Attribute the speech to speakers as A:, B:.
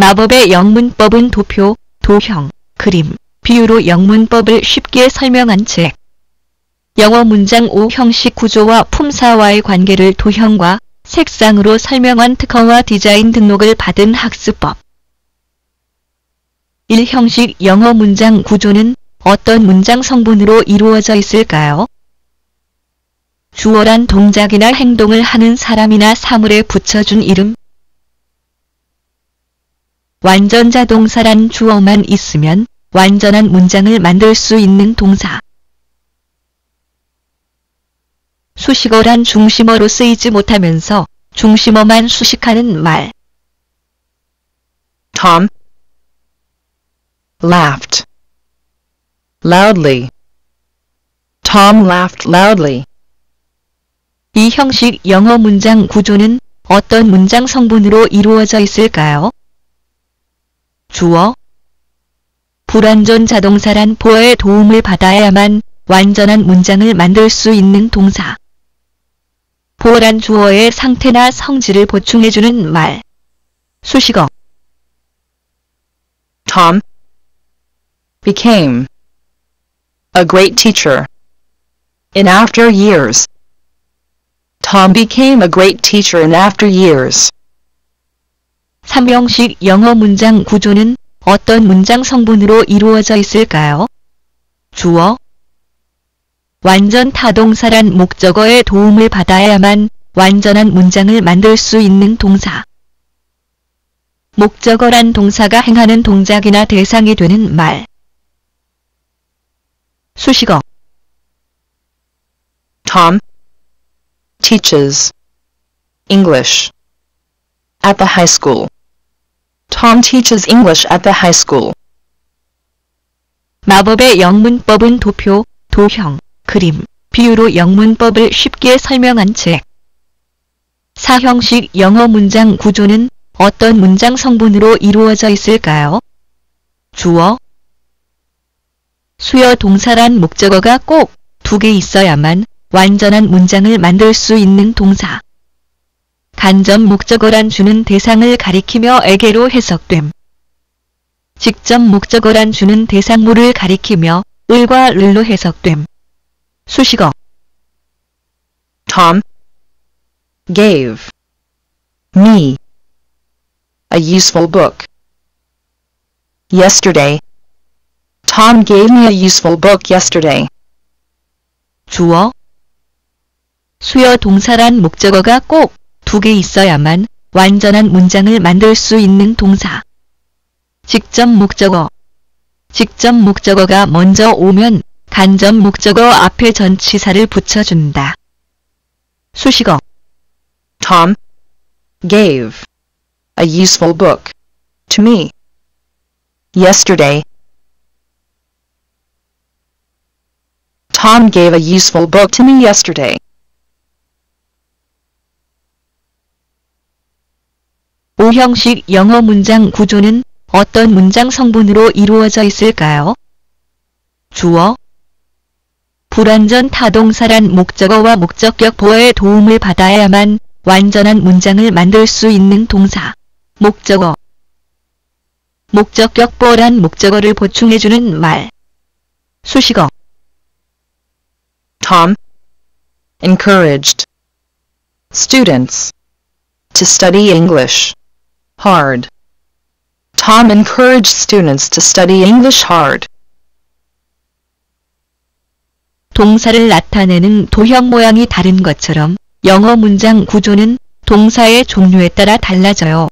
A: 마법의 영문법은 도표, 도형, 그림, 비유로 영문법을 쉽게 설명한 책. 영어 문장 5 형식 구조와 품사와의 관계를 도형과 색상으로 설명한 특허와 디자인 등록을 받은 학습법. 1형식 영어 문장 구조는 어떤 문장 성분으로 이루어져 있을까요? 주어란 동작이나 행동을 하는 사람이나 사물에 붙여준 이름. 완전자 동사란 주어만 있으면 완전한 문장을 만들 수 있는 동사. 수식어란 중심어로 쓰이지 못하면서 중심어만 수식하는 말.
B: Tom laughed loudly. Tom laughed loudly.
A: 이 형식 영어 문장 구조는 어떤 문장 성분으로 이루어져 있을까요? 주어 불완전 자동사란 보어의 도움을 받아야만 완전한 문장을 만들 수 있는 동사. 보어란 주어의 상태나 성질을 보충해주는 말. 수식어
B: Tom became a great teacher. In after years, Tom became a great teacher in after years.
A: 3형식 영어 문장 구조는 어떤 문장 성분으로 이루어져 있을까요? 주어 완전 타동사란 목적어의 도움을 받아야만 완전한 문장을 만들 수 있는 동사. 목적어란 동사가 행하는 동작이나 대상이 되는 말. 수식어
B: Tom teaches English at the high school. Tom teaches English at the high school.
A: 마법의 영문법은 도표, 도형, 그림, 비유로 영문법을 쉽게 설명한 책. 사형식 영어 문장 구조는 어떤 문장 성분으로 이루어져 있을까요? 주어 수요 동사란 목적어가 꼭 두 개 있어야만 완전한 문장을 만들 수 있는 동사. 간접 목적어란 주는 대상을 가리키며 에게로 해석됨. 직접 목적어란 주는 대상물을 가리키며 을과 을로 해석됨. 수식어
B: Tom gave me a useful book. Yesterday, Tom gave me a useful book yesterday.
A: 주어 수요 동사란 목적어가 꼭 두 개 있어야만 완전한 문장을 만들 수 있는 동사. 직접 목적어 직접 목적어가 먼저 오면 간접 목적어 앞에 전치사를 붙여준다. 수식어
B: Tom gave a useful book to me yesterday. Tom gave a useful book to me yesterday.
A: 오형식 영어 문장 구조는 어떤 문장 성분으로 이루어져 있을까요? 주어 불완전 타동사란 목적어와 목적격 보어의 도움을 받아야만 완전한 문장을 만들 수 있는 동사. 목적어 목적격 보어란 목적어를 보충해주는 말. 수식어
B: Tom encouraged students to study English hard. Tom encouraged students to study English hard.
A: 동사를 나타내는 도형 모양이 다른 것처럼 영어 문장 구조는 동사의 종류에 따라 달라져요.